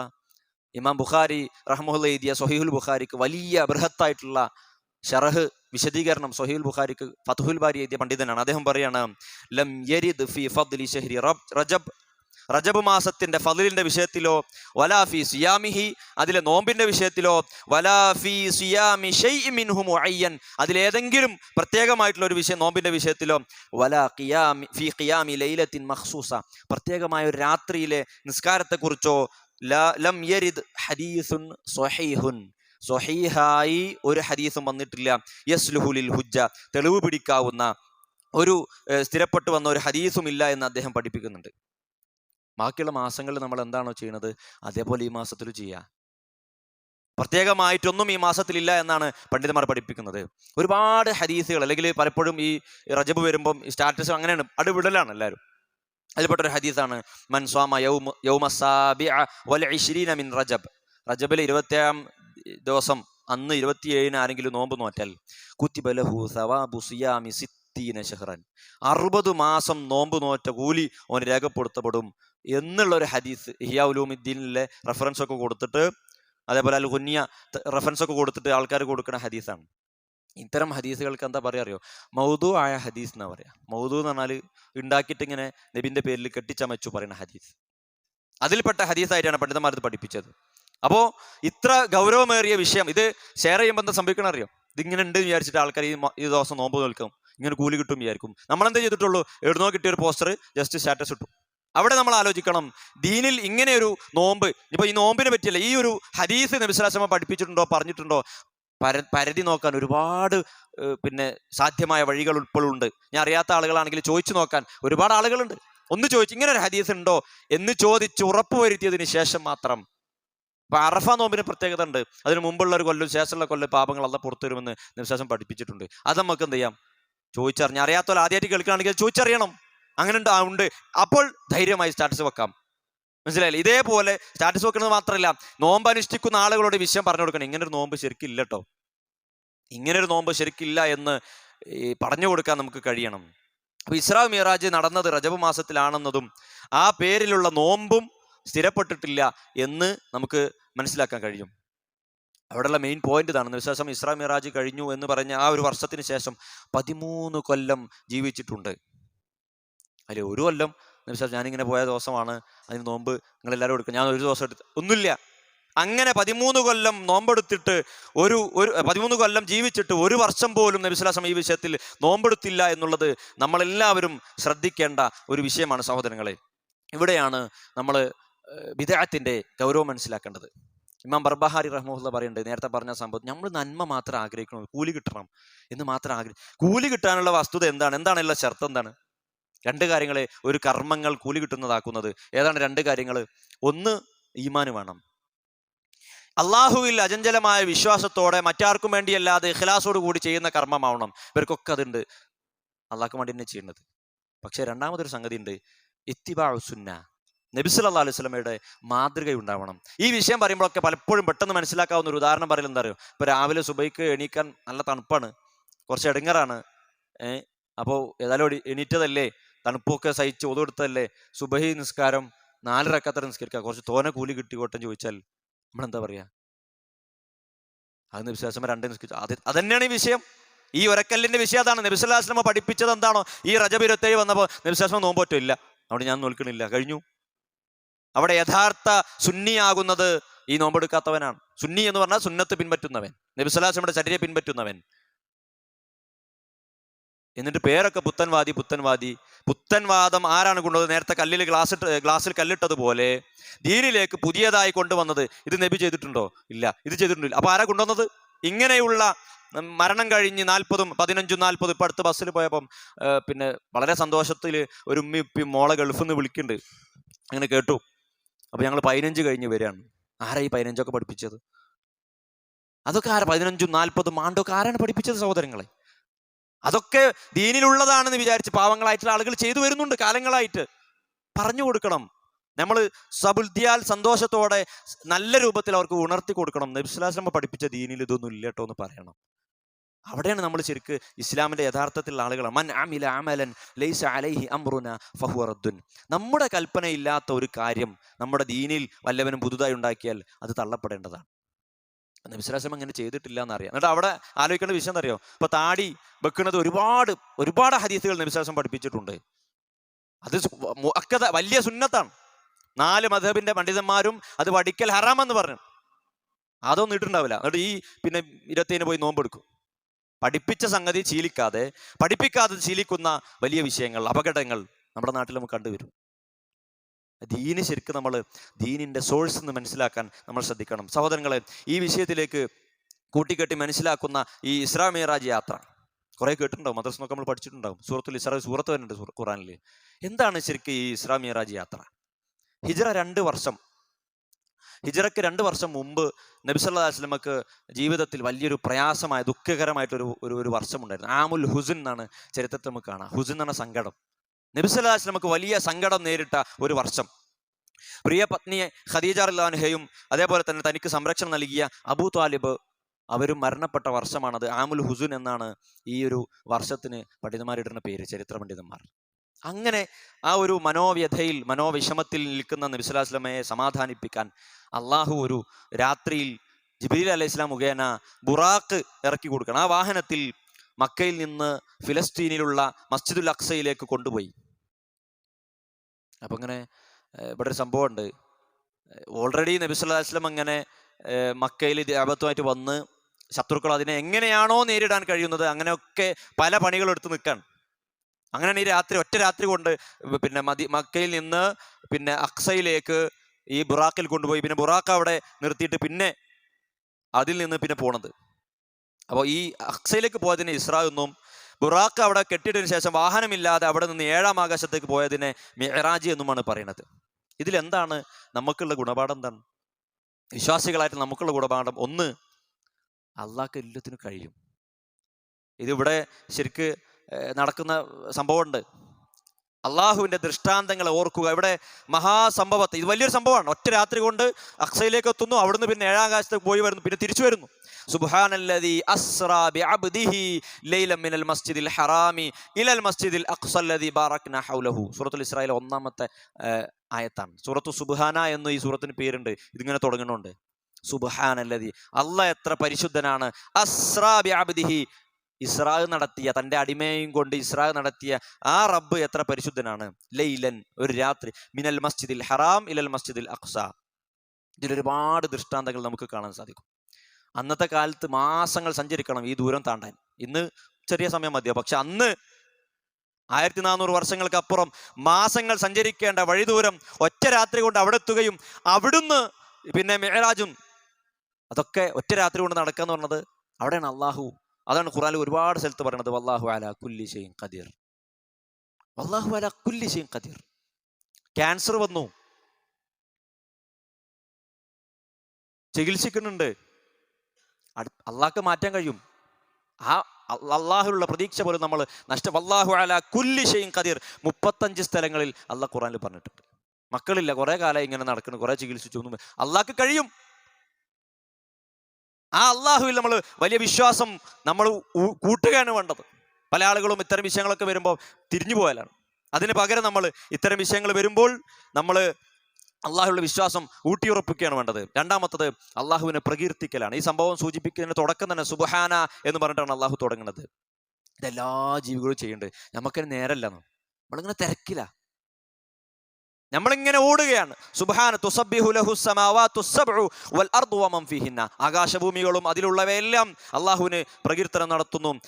ഇമാം ബുഖാരി റഹ്മുല്ല എഴുതിയ സൊഹീഹുൽ ബുഖാരിക്ക് വലിയ ബൃഹത്തായിട്ടുള്ള ഷറഹ് വിശദീകരണം സൊഹീൽ ബുഖാരിക്ക് ഫതുഹുൽ ബാരി എഴുതിയ പണ്ഡിതനാണ്. അദ്ദേഹം പറയാണ് ലം യരിദ് ഫി ഫദ്ലി ഷഹ്രി റജബ് റജബ് മാസത്തിന്റെ ഫതിലിന്റെ വിഷയത്തിലോ വലാഫി സിയാമിഹി അതിലെ നോമ്പിന്റെ വിഷയത്തിലോ വലാഫി സിയാമി ഷൈഇ മിൻഹു മുഅയ്യൻ അതിലേതെങ്കിലും പ്രത്യേകമായിട്ടുള്ള ഒരു വിഷയം നോമ്പിന്റെ വിഷയത്തിലോ വലാ ഖിയാമി ഫി ഖിയാമി ലൈലത്തിൻ മഖ്സൂസ പ്രത്യേകമായ ഒരു രാത്രിയിലെ നിസ്കാരത്തെക്കുറിച്ചോ ല- യരിദ് ഹദീസുൻ സ്വഹീഹുൻ സ്വഹീഹായി ഒരു ഹദീസും വന്നിട്ടില്ല. യസ്ലുഹുലിൽ ഹുജ്ജ തെളിവ് പിടിക്കാവുന്ന ഒരു സ്ഥിരപ്പെട്ടു വന്ന ഒരു ഹദീസും ഇല്ല എന്ന് അദ്ദേഹം പഠിപ്പിക്കുന്നുണ്ട്. ബാക്കിയുള്ള മാസങ്ങളിൽ നമ്മൾ എന്താണോ ചെയ്യുന്നത്? അതേപോലെ ഈ മാസത്തിൽ ചെയ്യുക പ്രത്യേകമായിട്ടൊന്നും ഈ മാസത്തിലില്ല എന്നാണ് പണ്ഡിതന്മാർ പഠിപ്പിക്കുന്നത്. ഒരുപാട് ഹദീസുകൾ അല്ലെങ്കിൽ പലപ്പോഴും ഈ റജബ് വരുമ്പം ഈ സ്റ്റാറ്റസ് അങ്ങനെയാണ് അടുവിടലാണ് എല്ലാവരും. അതിൽപ്പെട്ട ഒരു ഹദീസാണ് മൻസ്വാമ മിൻ റജബ്. റജബിൽ ഇരുപത്തേഴാം ദിവസം അന്ന് ഇരുപത്തിയേഴിന് ആരെങ്കിലും നോമ്പ് നോറ്റാൽ കുത്തിബലഹു സവാബു സിത്തീന ഷെഹ്റൻ അറുപത് മാസം നോമ്പ് നോറ്റ കൂലി അവന് രേഖപ്പെടുത്തപ്പെടും. എന്നുള്ള ഒരു ഹദീസ് ഹിയാ ഉലൂമുദ്ദീനിലെ റെഫറൻസ് ഒക്കെ കൊടുത്തിട്ട് അതേപോലെ അൽ കുന്യ റെഫറൻസ് ഒക്കെ കൊടുത്തിട്ട് ആൾക്കാർ കൊടുക്കുന്ന ഹദീസാണ്. ഇത്തരം ഹദീസുകൾക്ക് എന്താ പറയുക അറിയോ? മൗദു ആയ ഹദീസ് എന്നാ പറയാ. മൗദു എന്ന് പറഞ്ഞാൽ ഉണ്ടാക്കിയിട്ട് ഇങ്ങനെ നബിന്റെ പേരിൽ കെട്ടിച്ചമച്ചു പറയുന്ന ഹദീസ്. അതിൽപ്പെട്ട ഹദീസായിട്ടാണ് പണ്ഡിതന്മാർ ഇത് പഠിപ്പിച്ചത്. അപ്പോൾ ഇത്ര ഗൗരവമേറിയ വിഷയം ഇത് ഷെയർ ചെയ്യുമ്പോൾ എന്താ സംഭവിക്കണം അറിയോ? ഇതിങ്ങനെ ഉണ്ട് വിചാരിച്ചിട്ട് ആൾക്കാർ ഈ ഈ ദിവസം നോമ്പ് നിൽക്കും. ഇങ്ങനെ കൂലി കിട്ടും വിചാരിക്കും. നമ്മളെന്താ ചെയ്തിട്ടുള്ളൂ? എവിടുന്നോ കിട്ടിയ ഒരു പോസ്റ്റർ ജസ്റ്റ് സ്റ്റാറ്റസ് ഇട്ടു. അവിടെ നമ്മൾ ആലോചിക്കണം. ദീനിൽ ഇങ്ങനെ ഒരു നോമ്പ് ഇപ്പൊ ഈ നോമ്പിനെ പറ്റിയല്ല ഈ ഒരു ഹദീസ് നബിസ്ലാസമ പഠിപ്പിച്ചിട്ടുണ്ടോ പറഞ്ഞിട്ടുണ്ടോ? പര പരതി നോക്കാൻ ഒരുപാട് പിന്നെ സാധ്യമായ വഴികൾ ഉൾപ്പെടെയുണ്ട് ഞാൻ അറിയാത്ത ആളുകളാണെങ്കിൽ ചോദിച്ചു നോക്കാൻ ഒരുപാട് ആളുകളുണ്ട്. ഒന്ന് ചോദിച്ചു ഇങ്ങനെ ഒരു ഹദീസ് ഉണ്ടോ എന്ന് ചോദിച്ച് ഉറപ്പ് വരുത്തിയതിന് ശേഷം മാത്രം. ഇപ്പൊ അറഫ നോമ്പിന് പ്രത്യേകത ഉണ്ട്. അതിന് മുമ്പുള്ള ഒരു കൊല്ലം ശേഷമുള്ള കൊല്ലം പാപങ്ങൾ അല്ല പുറത്തു വരുമെന്ന് നിമിഷം പഠിപ്പിച്ചിട്ടുണ്ട്. അത് നമുക്ക് എന്ത് ചെയ്യാം? ചോദിച്ചറിഞ്ഞ്. അറിയാത്തവർ ആദ്യമായിട്ട് കേൾക്കുകയാണെങ്കിൽ ചോദിച്ചറിയണം. അങ്ങനെ ഉണ്ട്. അപ്പോൾ ധൈര്യമായി സ്റ്റാറ്റസ് വെക്കാം. മനസ്സിലായില്ലേ? ഇതേപോലെ സ്റ്റാറ്റസ് വെക്കുന്നത് മാത്രമല്ല നോമ്പ് അനുഷ്ഠിക്കുന്ന ആളുകളോട് വിഷയം പറഞ്ഞു കൊടുക്കണം. ഇങ്ങനെ ഒരു നോമ്പ് ശരിക്കില്ല കേട്ടോ ഇങ്ങനെ ഒരു നോമ്പ് ശരിക്കില്ല എന്ന് ഈ പറഞ്ഞു കൊടുക്കാൻ നമുക്ക് കഴിയണം. അപ്പൊ ഇസ്രാ മിയറാജ് നടന്നത് റജബ് മാസത്തിലാണെന്നതും ആ പേരിലുള്ള നോമ്പും സ്ഥിരപ്പെട്ടിട്ടില്ല എന്ന് നമുക്ക് മനസ്സിലാക്കാൻ കഴിയും. അവിടെയുള്ള മെയിൻ പോയിന്റ് ഇതാണ് വിശ്വാസം ഇസ്രാ മിറാജ് കഴിഞ്ഞു എന്ന് പറഞ്ഞ ആ ഒരു വർഷത്തിന് ശേഷം പതിമൂന്ന് കൊല്ലം ജീവിച്ചിട്ടുണ്ട്. അതിൽ ഒരു കൊല്ലം നിമിഷം ഞാനിങ്ങനെ പോയ ദിവസമാണ് അതിന് നോമ്പ് നിങ്ങൾ എല്ലാവരും എടുക്കും ഞാൻ ഒരു ദിവസം എടുത്ത് ഒന്നുമില്ല. അങ്ങനെ പതിമൂന്ന് കൊല്ലം നോമ്പെടുത്തിട്ട് ഒരു ഒരു പതിമൂന്ന് കൊല്ലം ജീവിച്ചിട്ട് ഒരു വർഷം പോലും നബിസ്ലാസം ഈ വിഷയത്തിൽ നോമ്പെടുത്തില്ല എന്നുള്ളത് നമ്മളെല്ലാവരും ശ്രദ്ധിക്കേണ്ട ഒരു വിഷയമാണ് സഹോദരങ്ങളെ. ഇവിടെയാണ് നമ്മൾ വിദേഹത്തിന്റെ ഗൗരവം മനസ്സിലാക്കേണ്ടത്. ഇമാം ബർബഹാരി റഹ്മുല്ല പറയുന്നുണ്ട് നേരത്തെ പറഞ്ഞ സംഭവം നമ്മൾ നന്മ മാത്രം ആഗ്രഹിക്കണം കൂലി കിട്ടണം എന്ന് മാത്രം ആഗ്രഹം കൂലി കിട്ടാനുള്ള വസ്തുത എന്താണ്? എന്താണല്ല ശർത്ത് എന്താണ്? രണ്ട് കാര്യങ്ങളെ ഒരു കർമ്മങ്ങൾ കൂലി കിട്ടുന്നതാക്കുന്നത്. ഏതാണ് രണ്ട് കാര്യങ്ങൾ ഒന്ന് ഈമാന് വേണം. അള്ളാഹുവിൽ അചഞ്ചലമായ വിശ്വാസത്തോടെ മറ്റാർക്കും വേണ്ടിയല്ലാതെ ഇഖ്ലാസോട് കൂടി ചെയ്യുന്ന കർമ്മമാവണം. ഇവർക്കൊക്കെ അതുണ്ട്. അള്ളാഹ്ക്ക് വേണ്ടി തന്നെ ചെയ്യുന്നത്. പക്ഷെ രണ്ടാമതൊരു സംഗതി ഉണ്ട് ഇത്തിബാ സുന്ന നബിസുല്ലാ അലൈഹി സ്വലമയുടെ മാതൃക ഉണ്ടാവണം. ഈ വിഷയം പറയുമ്പോഴൊക്കെ പലപ്പോഴും പെട്ടെന്ന് മനസ്സിലാക്കാവുന്ന ഒരു ഉദാഹരണം പറയൽ എന്താ അറിയോ? ഇപ്പൊ രാവിലെ സുബൈക്ക് എണീക്കാൻ നല്ല തണുപ്പാണ്. കുറച്ച് ഇടങ്ങറാണ്. ഏഹ് അപ്പോൾ ഏതായാലും എണീറ്റതല്ലേ? തണുപ്പൊക്കെ സഹിച്ച് ഒതുകൊടുത്തതല്ലേ? സുബഹി നിസ്കാരം നാല് റക്കത്ര നിസ്കരിക്കുക കുറച്ച് തോന കൂലി കിട്ടിക്കോട്ടെ ചോദിച്ചാൽ നമ്മളെന്താ പറയാ? അത് നബിസ്വലാസ്ലമ രണ്ട് നിസ്കരിച്ചു. അത് അതന്നെയാണ് ഈ വിഷയം. ഈ ഒരക്കല്ലിന്റെ വിഷയം അതാണ്. നബിസ്ലാസ്ലമ പഠിപ്പിച്ചത് എന്താണോ? ഈ വന്നപ്പോ വന്നപ്പോൾ നബിസ്വലാസ്ലമ നോമ്പോറ്റോ ഇല്ല അവിടെ ഞാൻ നോൽക്കണില്ല. കഴിഞ്ഞു. അവിടെ യഥാർത്ഥ സുന്നിയാകുന്നത് ഈ നോമ്പെടുക്കാത്തവനാണ്. സുന്നി എന്ന് പറഞ്ഞാൽ സുന്നത്ത് പിൻപറ്റുന്നവൻ. നബിസ്വലാസ്ലമയുടെ ശരീരം പിൻപറ്റുന്നവൻ. എന്നിട്ട് പേരൊക്കെ പുത്തൻവാദി പുത്തൻവാദി. പുത്തൻവാദം ആരാണ് കൊണ്ടുവന്നത്? നേരത്തെ കല്ലിൽ ഗ്ലാസ് ഗ്ലാസ്സിൽ കല്ലിട്ടതുപോലെ ദീനിലേക്ക് പുതിയതായി കൊണ്ടുവന്നത് ഇത് നബി ചെയ്തിട്ടുണ്ടോ? ഇല്ല. ഇത് ചെയ്തിട്ടുണ്ടോ? അപ്പൊ ആരാ കൊണ്ടുവന്നത്? ഇങ്ങനെയുള്ള മരണം കഴിഞ്ഞ് നാൽപ്പതും പതിനഞ്ചും നാൽപ്പതും ഇപ്പൊ അടുത്ത് ബസ്സിൽ പോയപ്പം പിന്നെ വളരെ സന്തോഷത്തിൽ ഒരു ഉമ്മി ഉപ്പി മോളെ ഗൾഫിൽ നിന്ന് വിളിക്കുന്നുണ്ട് അങ്ങനെ കേട്ടു. അപ്പൊ ഞങ്ങൾ പതിനഞ്ച് കഴിഞ്ഞ് വരികയാണ് ആരാ ഈ പതിനഞ്ചൊക്കെ പഠിപ്പിച്ചത്? അതൊക്കെ ആരാ പതിനഞ്ചും നാൽപ്പതും ആണ്ടൊക്കെ ആരാണ് പഠിപ്പിച്ചത് സഹോദരങ്ങളെ? അതൊക്കെ ദീനിലുള്ളതാണെന്ന് വിചാരിച്ച് പാവങ്ങളായിട്ടുള്ള ആളുകൾ ചെയ്തു വരുന്നുണ്ട് കാലങ്ങളായിട്ട്. പറഞ്ഞു കൊടുക്കണം. നമ്മൾ സബുദ്ധിയാൽ സന്തോഷത്തോടെ നല്ല രൂപത്തിൽ അവർക്ക് ഉണർത്തി കൊടുക്കണം. നബിസ്ലാസ്ലമ പഠിപ്പിച്ച ദീനിൽ ഇതൊന്നും ഇല്ല കേട്ടോ എന്ന് പറയണം. അവിടെയാണ് നമ്മൾ ശരിക്ക് ഇസ്ലാമിന്റെ യഥാർത്ഥത്തിലുള്ള ആളുകൾ മൻ അമില അമലൻ ലൈസ അലൈഹി നമ്മുടെ കൽപ്പന ഇല്ലാത്ത ഒരു കാര്യം നമ്മുടെ ദീനിൽ വല്ലവനും പുതുതായി ഉണ്ടാക്കിയാൽ അത് തള്ളപ്പെടേണ്ടതാണ്. നബിസ്ലാസ്ലം അങ്ങനെ ചെയ്തിട്ടില്ല എന്നറിയാം എന്നിട്ട് അവിടെ ആലോചിക്കേണ്ട വിഷയം എന്നറിയോ ഇപ്പൊ താടി വെക്കുന്നത് ഒരുപാട് ഒരുപാട് ഹദീസുകൾ നബിസ്ലാസം പഠിപ്പിച്ചിട്ടുണ്ട്. അത് മുഅക്കദ വലിയ സുന്നത്താണ്. നാല് മധബിന്റെ പണ്ഡിതന്മാരും അത് പഠിക്കൽ ഹറാമെന്ന് പറഞ്ഞു. അതൊന്നും ഇട്ടുണ്ടാവില്ല എന്നിട്ട് ഈ പിന്നെ ഇരുപത്തേന് പോയി നോമ്പെടുക്കും. പഠിപ്പിച്ച സംഗതി ശീലിക്കാതെ പഠിപ്പിക്കാതെ ശീലിക്കുന്ന വലിയ വിഷയങ്ങൾ അപകടങ്ങൾ നമ്മുടെ നാട്ടിൽ നമുക്ക് കണ്ടുവരും. ദീന് ശരിക്കും നമ്മൾ ദീനിന്റെ സോഴ്സ് എന്ന് മനസ്സിലാക്കാൻ നമ്മൾ ശ്രദ്ധിക്കണം. സഹോദരങ്ങളെ ഈ വിഷയത്തിലേക്ക് കൂട്ടിക്കെട്ടി മനസ്സിലാക്കുന്ന ഈ ഇസ്രാ മിറാജ് യാത്ര. കുറേ കേട്ടിട്ടുണ്ടാവും. മദ്രസ് നോക്കെ നമ്മൾ പഠിച്ചിട്ടുണ്ടാവും. സൂറത്തുൽ ഇസ്രാ സൂറത്ത് വരുന്നുണ്ട് ഖുറാനിൽ എന്താണ് ശരിക്കും ഈ ഇസ്രാ മിറാജ് യാത്ര? ഹിജറ രണ്ട് വർഷം. ഹിജറയ്ക്ക് രണ്ട് വർഷം മുമ്പ് നബിസല്ലാ വസ്ലമക്ക് ജീവിതത്തിൽ വലിയൊരു പ്രയാസമായ ദുഃഖകരമായിട്ടൊരു ഒരു ഒരു വർഷമുണ്ടായിരുന്നു. ആമുൽ ഹുസിൻ എന്നാണ് ചരിത്രത്തിൽ നമുക്ക് കാണാം. ഹുസിൻ എന്ന സങ്കടം. നബിസല്ലാ നമുക്ക് വലിയ സങ്കടം നേരിട്ട ഒരു വർഷം. പ്രിയ പത്നിയെ ഖദീജ അള്ളാൻഹയും അതേപോലെ തന്നെ തനിക്ക് സംരക്ഷണം നൽകിയ അബൂ താലിബ് അവരും മരണപ്പെട്ട വർഷമാണത്. ആമുൽ ഹുസുൻ എന്നാണ് ഈ ഒരു വർഷത്തിന് പണ്ഡിതന്മാരിടുന്ന പേര് ചരിത്ര പണ്ഡിതന്മാർ. അങ്ങനെ ആ ഒരു മനോവ്യഥയിൽ മനോവിഷമത്തിൽ നിൽക്കുന്ന നബിസ്വലാസ്ലമയെ സമാധാനിപ്പിക്കാൻ അള്ളാഹു ഒരു രാത്രിയിൽ ജിബ്രീൽ അലൈഹി ഇസ്ലാം മുഖേന ബുറാക്ക് ഇറക്കി കൊടുക്കണം. ആ വാഹനത്തിൽ മക്കയിൽ നിന്ന് ഫിലസ്തീനിലുള്ള മസ്ജിദുൽ അക്സയിലേക്ക് കൊണ്ടുപോയി. അപ്പൊ ഇങ്ങനെ ഇവിടെ ഒരു സംഭവമുണ്ട്. ഓൾറെഡി നബി സല്ലല്ലാഹു അങ്ങനെ മക്കയിൽ ദ്യാപത്തുമായിട്ട് വന്ന് ശത്രുക്കൾ അതിനെ എങ്ങനെയാണോ നേരിടാൻ കഴിയുന്നത് അങ്ങനെയൊക്കെ പല പണികൾ എടുത്ത് നിൽക്കാണ്. അങ്ങനെയാണ് ഈ രാത്രി ഒറ്റ രാത്രി കൊണ്ട് പിന്നെ മതി മക്കയിൽ നിന്ന് പിന്നെ അക്സയിലേക്ക് ഈ ബുറാക്കിൽ കൊണ്ടുപോയി. പിന്നെ ബുറാക്ക് അവിടെ നിർത്തിയിട്ട് പിന്നെ അതിൽ നിന്ന് പിന്നെ പോണത്. അപ്പോൾ ഈ അക്സയിലേക്ക് പോയതിന് ഇസ്രാ എന്നും ബുറാഖ് അവിടെ കെട്ടിയതിനു ശേഷം വാഹനമില്ലാതെ അവിടെ നിന്ന് ഏഴാം ആകാശത്തേക്ക് പോയതിനെ മെഹറാജി എന്നുമാണ് പറയുന്നത്. ഇതിലെന്താണ് നമുക്കുള്ള ഗുണപാഠം എന്താണ്? വിശ്വാസികളായിട്ട് നമുക്കുള്ള ഗുണപാഠം? ഒന്ന് അള്ളാഹ്ക്ക് എല്ലാത്തിനും കഴിയും. ഇതിവിടെ ശരിക്ക് നടക്കുന്ന സംഭവമുണ്ട്. അള്ളാഹുവിന്റെ ദൃഷ്ടാന്തങ്ങളെ ഓർക്കുക. ഇവിടെ മഹാസംഭവത്തെ ഇത് വലിയൊരു സംഭവമാണ്. ഒറ്റ രാത്രി കൊണ്ട് അക്സയിലേക്ക് എത്തുന്നു അവിടുന്ന് പിന്നെ ഏഴാകാശത്ത് പോയി വരുന്നു പിന്നെ തിരിച്ചു വരുന്നു. മസ്ജിദിൽ ഹറാമി ഇലൽ മസ്ജിദിൽ ഹൗലഹു. സൂറത്തുൽ ഇസ്രായേൽ ഒന്നാമത്തെ ആയത്താണ്. സൂറത്തു സുബാന എന്ന് ഈ സൂറത്തിന് പേരുണ്ട്. ഇതിങ്ങനെ തുടങ്ങുന്നുണ്ട്. സുബാനല്ലതി അല്ല എത്ര പരിശുദ്ധനാണ്. അസ്രാബി ബിഅബ്ദിഹി ഇസ്രാഗ് നടത്തിയ തന്റെ അടിമയും കൊണ്ട് ഇസ്രാഹ് നടത്തിയ ആ റബ്ബ് എത്ര പരിശുദ്ധനാണ്? ലൈലൻ ഒരു രാത്രി. മിനൽ മസ്ജിദിൽ ഹറാം ഇലൽ മസ്ജിദിൽ അഖ്സ ഇതിലൊരുപാട് ദൃഷ്ടാന്തങ്ങൾ നമുക്ക് കാണാൻ സാധിക്കും. അന്നത്തെ കാലത്ത് മാസങ്ങൾ സഞ്ചരിക്കണം ഈ ദൂരം താണ്ടാൻ. ഇന്ന് ചെറിയ സമയം മതിയോ? പക്ഷെ അന്ന് ആയിരത്തി നാനൂറ് വർഷങ്ങൾക്ക് അപ്പുറം മാസങ്ങൾ സഞ്ചരിക്കേണ്ട വഴിദൂരം ഒറ്റ രാത്രി കൊണ്ട് അവിടെ എത്തുകയും അവിടുന്ന് പിന്നെ മേരാജും അതൊക്കെ ഒറ്റ രാത്രി കൊണ്ട് നടക്കുക എന്ന് പറഞ്ഞത് അവിടെയാണ് അള്ളാഹു അതാണ് ഖുറാനിൽ ഒരുപാട് സ്ഥലത്ത് പറയുന്നത് വല്ലാഹു അല കുല്ലി ഷെയ്ൻ ഖദീർ. വല്ലാഹു അല കുല്ലി ഷെയ്ൻ ഖദീർ. ക്യാൻസർ വന്നു. ചികിത്സിക്കുന്നുണ്ട്. അള്ളാഹ്ക്ക് മാറ്റാൻ കഴിയും. ആ അള്ളാഹുലുള്ള പ്രതീക്ഷ പോലും നമ്മൾ നഷ്ട വല്ലാഹു അല കുല്ലി ഷെയ്ൻ ഖദീർ. മുപ്പത്തഞ്ച് സ്ഥലങ്ങളിൽ അള്ളാഹ് ഖുറാനിൽ പറഞ്ഞിട്ടുണ്ട്. മക്കളില്ല കുറെ കാലം ഇങ്ങനെ നടക്കുന്നു കുറെ ചികിത്സിച്ചു ഒന്നും അള്ളാഹ്ക്ക് കഴിയും. ആ അള്ളാഹുവിൽ നമ്മൾ വലിയ വിശ്വാസം നമ്മൾ കൂട്ടുകയാണ് വേണ്ടത്. പല ആളുകളും ഇത്തരം വിഷയങ്ങളൊക്കെ വരുമ്പോൾ തിരിഞ്ഞു പോയാലാണ്. അതിന് പകരം നമ്മൾ ഇത്തരം വിഷയങ്ങൾ വരുമ്പോൾ നമ്മൾ അള്ളാഹുവിന്റെ വിശ്വാസം ഊട്ടിയുറപ്പിക്കുകയാണ് വേണ്ടത്. രണ്ടാമത്തത് അള്ളാഹുവിനെ പ്രകീർത്തിക്കലാണ്. ഈ സംഭവം സൂചിപ്പിക്കുന്നതിന് തുടക്കം തന്നെ സുബഹാന എന്ന് പറഞ്ഞിട്ടാണ് അള്ളാഹു തുടങ്ങുന്നത്. ഇതെല്ലാ ജീവികളും ചെയ്യേണ്ടത് നമുക്കതിന് നേരല്ല നമ്മളിങ്ങനെ തിരക്കില്ല നമ്മളിങ്ങനെ ഓടുകയാണ്. സുബാന തുസബ്ബിഹു ലഹു സമാവാതു സബ്ഉ വൽ അർദു വമൻ ഫീഹിന്ന. ആകാശഭൂമികളും അതിലുള്ളവയെല്ലാം അള്ളാഹുവിന് പ്രകീർത്തനം നടത്തുന്നു.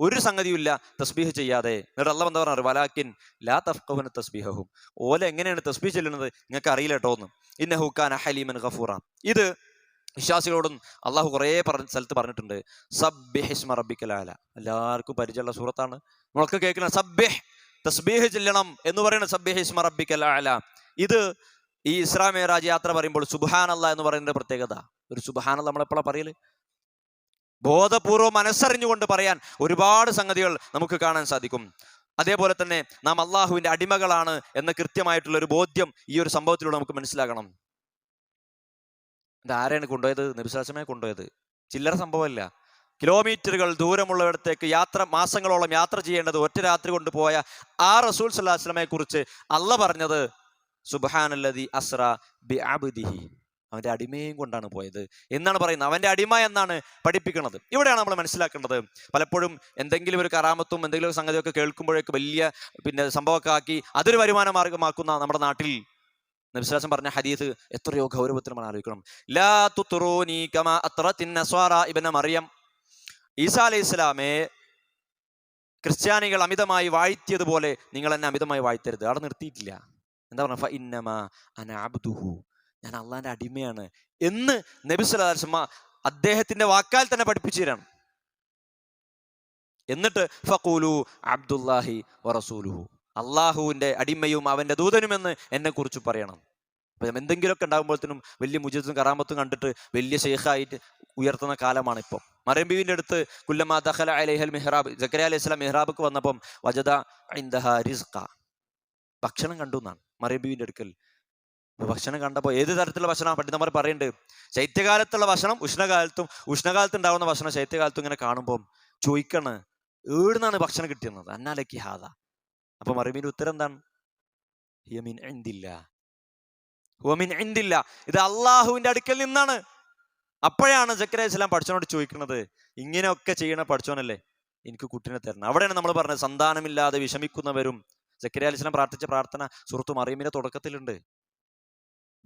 ഒരു സംഗതിയില്ല തസ്ബീഹ് ചെയ്യാതെ. എന്നിട്ട് അള്ളാഹ് എന്താ പറഞ്ഞാൽ വലാക്കിൻ ലാ തഫ്ഖുന തസ്ബീഹും ഓല എങ്ങനെയാണ് തസ്ബീഹ് ചെല്ലുന്നത്? നിങ്ങൾക്ക് അറിയില്ല കേട്ടോ എന്ന് ഇന്നഹു കാന ഹലീമൻ ഗഫൂറ. ഇത് വിശ്വാസികളോടും അള്ളാഹു കുറേ പറഞ്ഞ സ്ഥലത്ത് പറഞ്ഞിട്ടുണ്ട്. സബ്ബിഹിസ്മ റബ്ബിക്കലാല എല്ലാവർക്കും പരിചയമുള്ള സൂറത്താണ്. നമ്മളൊക്കെ കേൾക്കുന്ന സബ്ബിഹ് തസ്ബീഹ് ചെല്ലണം എന്ന് പറയുന്ന സബ്ബിഹിസ്മ റബ്ബിക്കൽ അല ഇത് ഈ മേറാജ് യാത്ര പറയുമ്പോൾ സുബാനല്ല എന്ന് പറയുന്ന പ്രത്യേകത. ഒരു സുബാനല്ല നമ്മൾ എപ്പോഴാ പറയൽ? ബോധപൂർവം മനസ്സറിഞ്ഞുകൊണ്ട് പറയാൻ ഒരുപാട് സംഗതികൾ നമുക്ക് കാണാൻ സാധിക്കും. അതേപോലെ തന്നെ നാം അള്ളാഹുവിന്റെ അടിമകളാണ് എന്ന കൃത്യമായിട്ടുള്ള ഒരു ബോധ്യം ഈ ഒരു സംഭവത്തിലൂടെ നമുക്ക് മനസ്സിലാക്കണം ഇത് ആരെയാണ് കൊണ്ടുപോയത് നിർവിശ്വാസമേ കൊണ്ടുപോയത്? ചില്ലറ സംഭവമല്ല. കിലോമീറ്ററുകൾ ദൂരമുള്ളിടത്തേക്ക് യാത്ര മാസങ്ങളോളം യാത്ര ചെയ്യേണ്ടത് ഒറ്റ രാത്രി കൊണ്ട് പോയ ആ റസൂൽ സല്ലാസ്ലമയെ കുറിച്ച് അല്ല പറഞ്ഞത് സുബാനല്ലതി അസ്ര ബി അബ്ദിഹി അവന്റെ അടിമയും കൊണ്ടാണ് പോയത്. എന്നാണ് പറയുന്നത്. അവന്റെ അടിമ എന്നാണ് പഠിപ്പിക്കുന്നത്. ഇവിടെയാണ് നമ്മൾ മനസ്സിലാക്കേണ്ടത്. പലപ്പോഴും എന്തെങ്കിലും ഒരു കറാമത്തും എന്തെങ്കിലും ഒരു സംഗതിയൊക്കെ കേൾക്കുമ്പോഴേക്ക് വലിയ പിന്നെ സംഭവമൊക്കെ ആക്കി അതൊരു വരുമാന മാർഗമാക്കുന്ന നമ്മുടെ നാട്ടിൽ നബിസ്ലാസം പറഞ്ഞ ഹരീത് എത്രയോ ഗൗരവത്തിൽ നമ്മൾ ആലോചിക്കണം. ലാ തുറോ നീ കമാ അത്ര തിന്നസ്വാറ ഇബന മറിയം. ഈസാ അലൈഹി ഇസ്ലാമെ ക്രിസ്ത്യാനികൾ അമിതമായി വാഴ്ത്തിയതുപോലെ നിങ്ങൾ എന്നെ അമിതമായി വാഴ്ത്തരുത്. അവിടെ നിർത്തിയിട്ടില്ല. എന്താ പറഞ്ഞ? ഇന്നമ അന അബ്ദുഹു. ഞാൻ അള്ളാന്റെ അടിമയാണ് എന്ന് നബി സ്വലാസ്മ അദ്ദേഹത്തിന്റെ വാക്കാൽ തന്നെ പഠിപ്പിച്ചു എന്നിട്ട് ഫക്കൂലു അബ്ദുല്ലാഹി വറസൂലുഹു അള്ളാഹുവിന്റെ അടിമയും അവന്റെ ദൂതനുമെന്ന് എന്നെ കുറിച്ച് പറയണം. അപ്പൊ എന്തെങ്കിലുമൊക്കെ ഉണ്ടാകുമ്പോഴത്തേനും വലിയ മുജിദും കറാമത്തും കണ്ടിട്ട് വലിയ ഷെയ്ഖായിട്ട് ഉയർത്തുന്ന കാലമാണ് ഇപ്പം മറിയം അടുത്ത് കുല്ലമാ ദഹല അലൈഹൽ മിഹ്റാബ് ജക്കരിയ അലൈഹി സ്വലാം മിഹ്റാബിക്ക് വന്നപ്പം വജദ റിസ്ഖ. ഭക്ഷണം കണ്ടു എന്നാണ് മറിയം അടുക്കൽ. ഭക്ഷണം കണ്ടപ്പോൾ ഏത് തരത്തിലുള്ള ഭക്ഷണം പണ്ഡിതന്മാർ പറയുന്നുണ്ട് ശൈത്യകാലത്തുള്ള ഭക്ഷണം ഉഷ്ണകാലത്തും ഉഷ്ണകാലത്ത് ഉണ്ടാകുന്ന ഭക്ഷണം ശൈത്യകാലത്തും ഇങ്ങനെ കാണുമ്പോൾ ചോദിക്കണ് ഏടുന്നാണ് ഭക്ഷണം കിട്ടിയത് അന്നാലക്കി ഹാദ. അപ്പൊ മറിയബീന്റെ ഉത്തരം എന്താണ്? ഹിയമീൻ എന്തില്ല ഹുവമിൻ എന്തില്ല ഇത് അള്ളാഹുവിന്റെ അടുക്കൽ നിന്നാണ്. അപ്പോഴാണ് ജക്കരിയ ഇസ്ലാം പഠിച്ചവനോട് ചോദിക്കുന്നത് ഇങ്ങനെയൊക്കെ ചെയ്യണ പഠിച്ചവനല്ലേ എനിക്ക് കുട്ടിനെ തരണം. അവിടെയാണ് നമ്മൾ പറഞ്ഞത് സന്താനമില്ലാതെ വിഷമിക്കുന്നവരും. ജക്കരിയ അലി ഇസ്ലാം പ്രാർത്ഥിച്ച പ്രാർത്ഥന സുഹൃത്തു മറിയമ്മിന്റെ തുടക്കത്തിലുണ്ട്.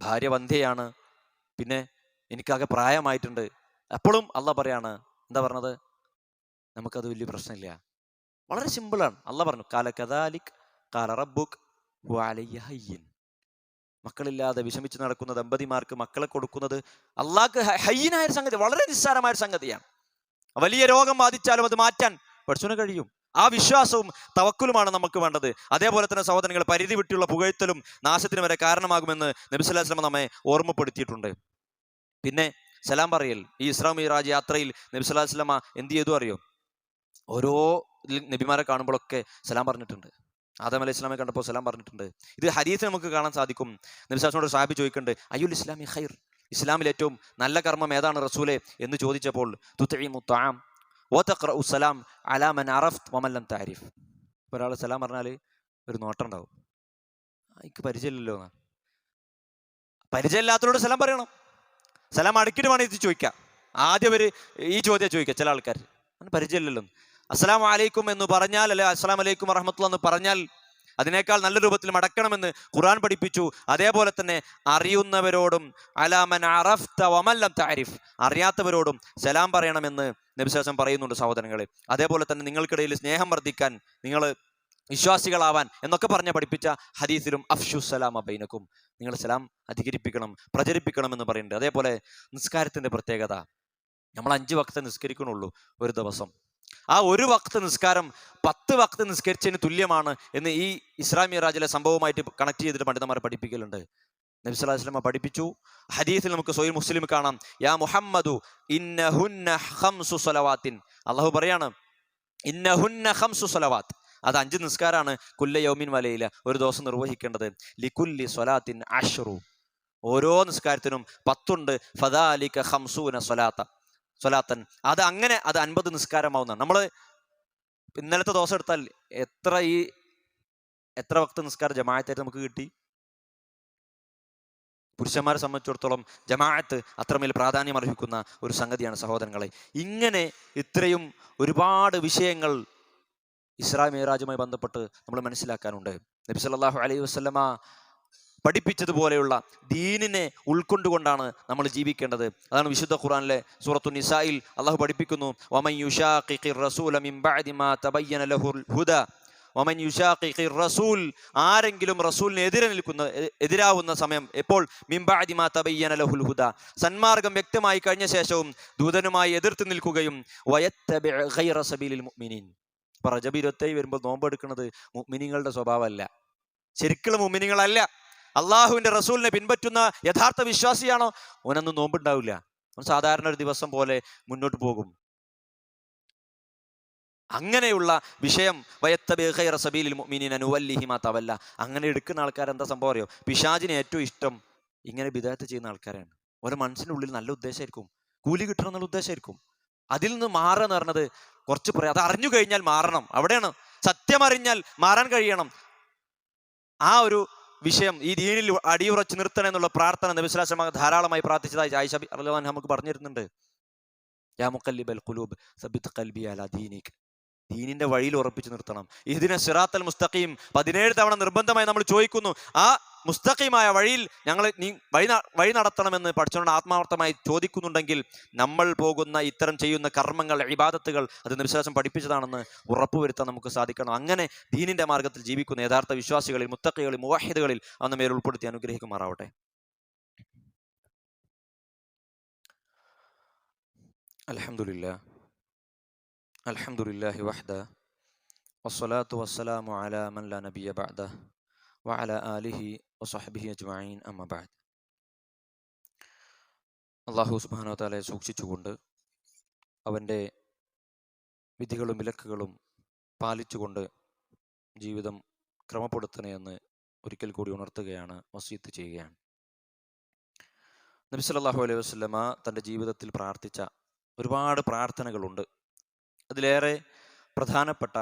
ഭാര്യ വന്ധ്യയാണ് പിന്നെ എനിക്കാകെ പ്രായമായിട്ടുണ്ട്. അപ്പോഴും അല്ല പറയാണ് എന്താ പറഞ്ഞത്? നമുക്കത് വലിയ പ്രശ്നമില്ല. വളരെ സിമ്പിളാണ്. അല്ല പറഞ്ഞു കാല കദാലിക് കാല റബ്ബുക് വഅലയ്യ ഹയ്യിൻ. മക്കളില്ലാതെ വിഷമിച്ച് നടക്കുന്ന ദമ്പതിമാർക്ക് മക്കളെ കൊടുക്കുന്നത് അള്ളാഹ്ക്ക് ഹയ്യനായ സംഗതി വളരെ നിസ്സാരമായ സംഗതിയാണ്. വലിയ രോഗം ബാധിച്ചാലും അത് മാറ്റാൻ പഠിച്ചു കഴിയും. ആ വിശ്വാസവും തവക്കുലുമാണ് നമുക്ക് വേണ്ടത്. അതേപോലെ തന്നെ സഹോദരങ്ങൾ പരിധി വിട്ടുള്ള പുകഴ്ത്തലും നാശത്തിന് വരെ കാരണമാകുമെന്ന് നബിസ്വല്ലാ വസ്ലമ നമ്മെ ഓർമ്മപ്പെടുത്തിയിട്ടുണ്ട്. പിന്നെ സലാം പറയൽ ഈ ഇസ്ലാം മിറാജ് യാത്രയിൽ നബിസ്വല്ലാ വസ്ലമ എന്ത് ചെയ്തു അറിയോ? ഓരോ നബിമാരെ കാണുമ്പോഴൊക്കെ സലാം പറഞ്ഞിട്ടുണ്ട്. ആദം അലൈഹി ഇസ്ലാമെ കണ്ടപ്പോൾ സലാം പറഞ്ഞിട്ടുണ്ട്. ഇത് ഹദീസ് നമുക്ക് കാണാൻ സാധിക്കും. നിർശാസിനോട് സാഹിബ് ചോദിക്കുന്നുണ്ട് അയ്യുൽ ഇസ്ലാമി ഹൈർ ഇസ്ലാമിൽ ഏറ്റവും നല്ല കർമ്മം ഏതാണ് റസൂലെ എന്ന് ചോദിച്ചപ്പോൾ തഅരിഫ് ഒരാൾ സലാം പറഞ്ഞാൽ ഒരു നോട്ടം ഉണ്ടാവും. ആ, എനിക്ക് പരിചയമില്ലല്ലോ എന്നാ. പരിചയമില്ലാത്തവരോട് സലാം പറയണം. സലാം അടുക്കിട്ട് വേണം ഇത് ചോദിക്കാം ആദ്യം ഒരു ഈ ചോദ്യം ചോദിക്കുക ചില ആൾക്കാർ അങ്ങനെ പരിചയമില്ലല്ലോ അസ്സലാം വലൈക്കും എന്ന് പറഞ്ഞാൽ അല്ലെ അസ്സാം വലൈക്കും വറഹമത്തുള്ള എന്ന് പറഞ്ഞാൽ അതിനേക്കാൾ നല്ല രൂപത്തിൽ മടക്കണമെന്ന് ഖുർആൻ പഠിപ്പിച്ചു. അതേപോലെ തന്നെ അറിയുന്നവരോടും അലാമൻ അറഫ്ത വമല്ലം താരിഫ് അറിയാത്തവരോടും സലാം പറയണമെന്ന് നബിശാസം പറയുന്നുണ്ട് സഹോദരങ്ങളെ. അതേപോലെ തന്നെ നിങ്ങൾക്കിടയിൽ സ്നേഹം വർദ്ധിക്കാൻ നിങ്ങൾ വിശ്വാസികളാവാൻ എന്നൊക്കെ പറഞ്ഞ പഠിപ്പിച്ച ഹദീസിലും അഫ്ഷു സലാം അബൈനക്കും നിങ്ങൾ സലാം അധികരിപ്പിക്കണം പ്രചരിപ്പിക്കണം എന്ന് പറയുന്നുണ്ട്. അതേപോലെ നിസ്കാരത്തിന്റെ പ്രത്യേകത. നമ്മൾ അഞ്ച് വക്ത നിസ്കരിക്കണുള്ളൂ ഒരു ദിവസം. ആ ഒരു വക്ത് നിസ്കാരം പത്ത് വക്ത് നിസ്കരിച്ചതിന് തുല്യമാണ് എന്ന് ഈ ഇസ്ലാമി രാജിലെ സംഭവമായിട്ട് കണക്ട് ചെയ്തിട്ട് പണ്ഡിതന്മാരെ പഠിപ്പിക്കലുണ്ട്. നബി പഠിപ്പിച്ചു. ഹദീസിൽ നമുക്ക് സൊയിൽ മുസ്ലിം കാണാം. യാ മുഹമ്മദു ഇന്നഹുന്ന സലവാത്തിൻ അള്ളാഹു പറയാണ് ഇന്നഹുന്ന ഖംസു സ്വലവാത്ത്. അത് അഞ്ച് നിസ്കാരാണ് കുല്ല യൗമിൻ വലയില ഒരു ദിവസം നിർവഹിക്കേണ്ടത്. ലികുല്ലി സ്വലാത്തിൻ അഷ്റു ഓരോ നിസ്കാരത്തിനും പത്തുണ്ട്. ഫദാലിക ഖംസൂന സ്വലാത്ത. സ്വലാത്തൻ. അത് അങ്ങനെ അത് അൻപത് നിസ്കാരമാവുന്നതാണ്. നമ്മൾ ഇന്നലത്തെ ദോശ എടുത്താൽ എത്ര ഈ എത്ര വക്ത നിസ്കാരം ജമാഅത്തായിട്ട് നമുക്ക് കിട്ടി? പുരുഷന്മാരെ സംബന്ധിച്ചിടത്തോളം ജമാഅത്ത് അത്രമേൽ പ്രാധാന്യം അർഹിക്കുന്ന ഒരു സംഗതിയാണ് സഹോദരങ്ങളെ. ഇങ്ങനെ ഇത്രയും ഒരുപാട് വിഷയങ്ങൾ ഇസ്രാ മേറാജുമായി ബന്ധപ്പെട്ട് നമ്മൾ മനസ്സിലാക്കാനുണ്ട്. നബി സല്ലല്ലാഹു അലൈഹി വസല്ലമ പഠിപ്പിച്ചതുപോലെയുള്ള ദീനിനെ ഉൾക്കൊണ്ടുകൊണ്ടാണ് നമ്മൾ ജീവിക്കേണ്ടത്. അതാണ് വിശുദ്ധ ഖുറാനിലെ സൂറത്തു നിസായിൽ അള്ളാഹു പഠിപ്പിക്കുന്നു വമൻ റസൂല മിൻ ലഹുൽ ഹുദ വമൻ റസൂൽ ആരെങ്കിലും റസൂലിന് എതിരെ നിൽക്കുന്ന എതിരാവുന്ന സമയം എപ്പോൾ? ലഹുൽ ഹുദ. സന്മാർഗം വ്യക്തമായി കഴിഞ്ഞ ശേഷവും ദൂതനുമായി എതിർത്ത് നിൽക്കുകയും വയത്തബിഅ സബീലിൽ മുഅ്മിനീൻ ഇപ്പൊ റജബ് ഇരുപത്തേഴ് വരുമ്പോൾ നോമ്പെടുക്കുന്നത് മുഅ്മിനീങ്ങളുടെ സ്വഭാവമല്ല. ശരിക്കുള്ള മുഅ്മിനീങ്ങളല്ല. അള്ളാഹുവിന്റെ റസൂലിനെ പിൻപറ്റുന്ന യഥാർത്ഥ വിശ്വാസിയാണോ? അവനൊന്നും നോമ്പുണ്ടാവില്ല. അവൻ സാധാരണ ഒരു ദിവസം പോലെ മുന്നോട്ട് പോകും. അങ്ങനെയുള്ള വിഷയം വയത്തബി ഖൈറ സബീലിൽ മുഅ്മിനീന നുവല്ലിഹി മാ തവല്ല. അങ്ങനെ എടുക്കുന്ന ആൾക്കാർ എന്താ സംഭവം അറിയോ? പിശാജിന് ഏറ്റവും ഇഷ്ടം ഇങ്ങനെ വിദേഹത്ത് ചെയ്യുന്ന ആൾക്കാരാണ്. ഓരോ ഉള്ളിൽ നല്ല ഉദ്ദേശമായിരിക്കും. കൂലി കിട്ടണം എന്നുള്ള ഉദ്ദേശമായിരിക്കും. അതിൽ നിന്ന് മാറുക എന്ന് പറഞ്ഞത് കുറച്ച് പറയാം. അത് അറിഞ്ഞു കഴിഞ്ഞാൽ മാറണം. അവിടെയാണ്. സത്യം അറിഞ്ഞാൽ മാറാൻ കഴിയണം. ആ ഒരു വിഷയം ഈ ദീനിൽ അടിയുറച്ച് നിർത്തണം എന്നുള്ള പ്രാർത്ഥന നബിസ്ലാശ്രമ ധാരാളമായി പ്രാർത്ഥിച്ചതായി ആയിഷ അള്ളഹാൻ നമുക്ക് പറഞ്ഞിരുന്നുണ്ട്. സബിത് ദീനിക്. ദീനിന്റെ വഴിയിൽ ഉറപ്പിച്ചു നിർത്തണം. ഇതിനെ സിറാത്തൽ മുസ്തഖീം പതിനേഴ് തവണ നിർബന്ധമായി നമ്മൾ ചോദിക്കുന്നു ആ മുസ്തഖീമായ വഴിയിൽ ഞങ്ങൾ നീ വഴി വഴി നടത്തണമെന്ന് പഠിച്ചോണ്ട് ആത്മാർത്ഥമായി ചോദിക്കുന്നുണ്ടെങ്കിൽ നമ്മൾ പോകുന്ന ഇത്തരം ചെയ്യുന്ന കർമ്മങ്ങൾ ഇബാദത്തുകൾ അത് നിവിശ്വാസം പഠിപ്പിച്ചതാണെന്ന് ഉറപ്പുവരുത്താൻ നമുക്ക് സാധിക്കണം. അങ്ങനെ ദീനിന്റെ മാർഗത്തിൽ ജീവിക്കുന്ന യഥാർത്ഥ വിശ്വാസികളിൽ മുത്തക്കികളിൽ മുവാഹിദുകളിൽ അന്ന് മേൽ ഉൾപ്പെടുത്തി അനുഗ്രഹിക്കുമാറാവട്ടെ. അൽഹംദുലില്ലാ. അൽഹംദുലില്ലാഹി വഹ്ദ. വസ്സലാത്തു വസ്സലാമു അലാ മൻ ലാ നബിയ ബഅദ. വഅല ആലിഹി വസഹ്ബിഹി അജ്മഈൻ അമ്മ ബഅദ് അള്ളാഹു സുബ്ഹാനഹു വതആലയെ സൂക്ഷിച്ചുകൊണ്ട് അവന്റെ വിധികളും വിലക്കുകളും പാലിച്ചുകൊണ്ട് ജീവിതം ക്രമപ്പെടുത്തണേ എന്ന് ഒരിക്കൽ കൂടി ഉണർത്തുകയാണ് വസീത്ത് ചെയ്യുകയാണ്. നബി സല്ലല്ലാഹു അലൈഹി വസല്ലമ തന്റെ ജീവിതത്തിൽ പ്രാർത്ഥിച്ച ഒരുപാട് പ്രാർത്ഥനകളുണ്ട്. അതിലേറെ പ്രധാനപ്പെട്ട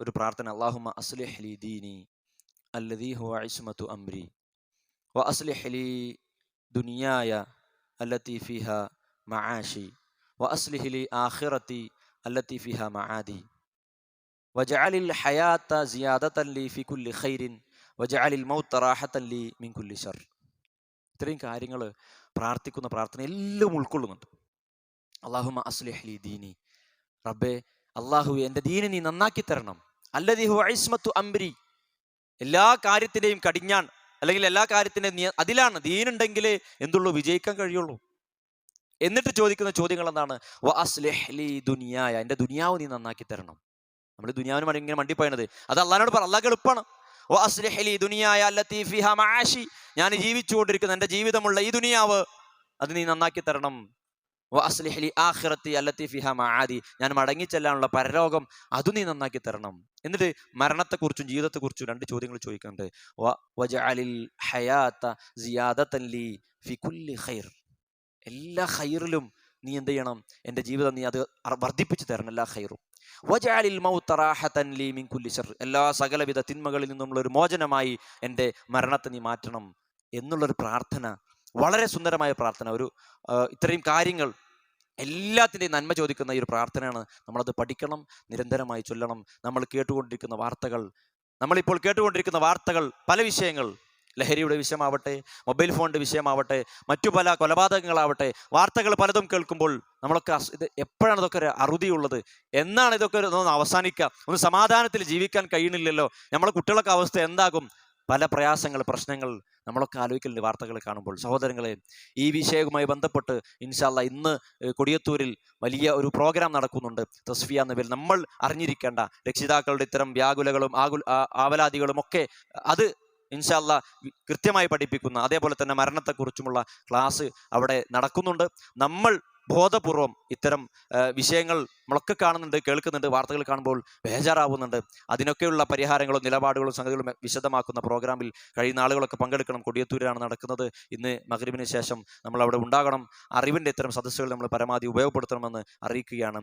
ഒരു പ്രാർത്ഥന അള്ളാഹുമ അസ്ലിഹ് ലി ദീനി അല്ലദീ ഹുവ ഇസ്മത്തു അംരി وأصلح لي دنياي التي فيها معاشي وأصلح لي آخرتي التي فيها معادي وجعل الحياة زيادة لي في كل خير وجعل الموت راحة لي من كل شر ഇത്രയും കാര്യങ്ങൾ പ്രാർത്ഥിക്കുന്ന പ്രാർത്ഥന എല്ലാം ഉൾക്കൊള്ളുന്നുണ്ട് അള്ളാഹുമ അസ്ലിഹ് ലി ദീനി റബ്ബേ അള്ളാഹു എൻ്റെ ദീനെ നീ നന്നാക്കി തരണം അല്ലദിഹു ഐസ്മത്തു അംബരി എല്ലാ കാര്യത്തിന്റെയും കടിഞ്ഞാൺ അല്ലെങ്കിൽ എല്ലാ കാര്യത്തിന്റെയും അതിലാണ് ദീനുണ്ടെങ്കിൽ എന്തുള്ളൂ? വിജയിക്കാൻ കഴിയുള്ളൂ. എന്നിട്ട് ചോദിക്കുന്ന ചോദ്യങ്ങൾ എന്താണ്? ദുനിയായ എന്റെ ദുനിയാവ് നീ നന്നാക്കി തരണം നമ്മൾ ദുനിയാവിന് ഇങ്ങനെ മണ്ടിപ്പോയത് അത് അള്ളഹാനോട് പറ അള്ളാഹ് എളുപ്പമാണ് വ അസ്ലിഹ് ദുനിയായ അല്ലത്തി ഫിഹ മആശി ഞാൻ ജീവിച്ചുകൊണ്ടിരിക്കുന്ന എന്റെ ജീവിതമുള്ള ഈ ദുനിയാവ് അത് നീ നന്നാക്കി തരണം വ അസ്ലിഹ് ലി ആഖിറത്തി അല്ലത്തി ഫിഹ മആദി ഞാൻ മടങ്ങിച്ചെല്ലാനുള്ള പരലോകം അത് നീ നന്നാക്കി തരണം. എന്നിട്ട് മരണത്തെക്കുറിച്ചും ജീവിതത്തെക്കുറിച്ചും രണ്ട് ചോദ്യങ്ങൾ ചോദിക്കുന്നുണ്ട് ലീ ഫി കുല്ലി ഖൈർ. എല്ലാ ഖൈറിലും നീ എന്ത് ചെയ്യണം? എന്റെ ജീവിതം നീ അത് വർദ്ധിപ്പിച്ചു തരണം എല്ലാ ഖൈറും. ലീ മിൻ കുല്ലി എല്ലാ സകലവിധ തിന്മകളിൽ നിന്നുമുള്ള ഒരു മോചനമായി എന്റെ മരണത്തെ നീ മാറ്റണം. എന്നുള്ളൊരു പ്രാർത്ഥന വളരെ സുന്ദരമായ പ്രാർത്ഥന. ഒരു ഇത്രയും കാര്യങ്ങൾ എല്ലാത്തിന്റെയും നന്മ ചോദിക്കുന്ന ഈ ഒരു പ്രാർത്ഥനയാണ് നമ്മളത് പഠിക്കണം നിരന്തരമായി ചൊല്ലണം. നമ്മൾ കേട്ടുകൊണ്ടിരിക്കുന്ന വാർത്തകൾ നമ്മളിപ്പോൾ കേട്ടുകൊണ്ടിരിക്കുന്ന വാർത്തകൾ പല വിഷയങ്ങൾ ലഹരിയുടെ വിഷയമാവട്ടെ മൊബൈൽ ഫോണിന്റെ വിഷയമാവട്ടെ മറ്റു പല കൊലപാതകങ്ങളാവട്ടെ വാർത്തകൾ പലതും കേൾക്കുമ്പോൾ നമ്മളൊക്കെ ഇത് എപ്പോഴാണ് ഇതൊക്കെ ഒരു അറുതിയുള്ളത്? എന്നാണ് ഇതൊക്കെ ഒന്ന് അവസാനിക്കുക. ഒന്ന് സമാധാനത്തിൽ ജീവിക്കാൻ കഴിയണില്ലല്ലോ നമ്മളെ കുട്ടികളൊക്കെ അവസ്ഥ എന്താകും? പല പ്രയാസങ്ങൾ പ്രശ്നങ്ങൾ നമ്മളൊക്കെ ആലോചിക്കലുണ്ട് വാർത്തകൾ കാണുമ്പോൾ. സഹോദരങ്ങളെ ഈ വിഷയവുമായി ബന്ധപ്പെട്ട് ഇൻഷാല്ല ഇന്ന് കൊടിയത്തൂരിൽ വലിയ ഒരു പ്രോഗ്രാം നടക്കുന്നുണ്ട്. തസ്ഫിയ എന്ന പേരിൽ. നമ്മൾ അറിഞ്ഞിരിക്കേണ്ട രക്ഷിതാക്കളുടെ ഇത്തരം വ്യാകുലകളും ആകുൽ ആവലാദികളും ഒക്കെ അത് ഇൻഷാല്ല കൃത്യമായി പഠിപ്പിക്കുന്ന അതേപോലെ തന്നെ മരണത്തെക്കുറിച്ചുമുള്ള ക്ലാസ് അവിടെ നടക്കുന്നുണ്ട്. നമ്മൾ ബോധപൂർവം ഇത്തരം വിഷയങ്ങൾ നമ്മളൊക്കെ കാണുന്നുണ്ട് കേൾക്കുന്നുണ്ട് വാർത്തകൾ കാണുമ്പോൾ ബേജാറാവുന്നുണ്ട്. അതിനൊക്കെയുള്ള പരിഹാരങ്ങളും നിലപാടുകളും സംഗതികളും വിശദമാക്കുന്ന പ്രോഗ്രാമിൽ കഴിയുന്ന ആളുകളൊക്കെ പങ്കെടുക്കണം. കൊടിയത്തൂരിലാണ് നടക്കുന്നത്. ഇന്ന് മകരിവിന് ശേഷം നമ്മൾ അവിടെ ഉണ്ടാകണം. അറിവിന്റെ ഇത്തരം സദസ്സുകൾ നമ്മൾ പരമാവധി ഉപയോഗപ്പെടുത്തണമെന്ന് അറിയിക്കുകയാണ്.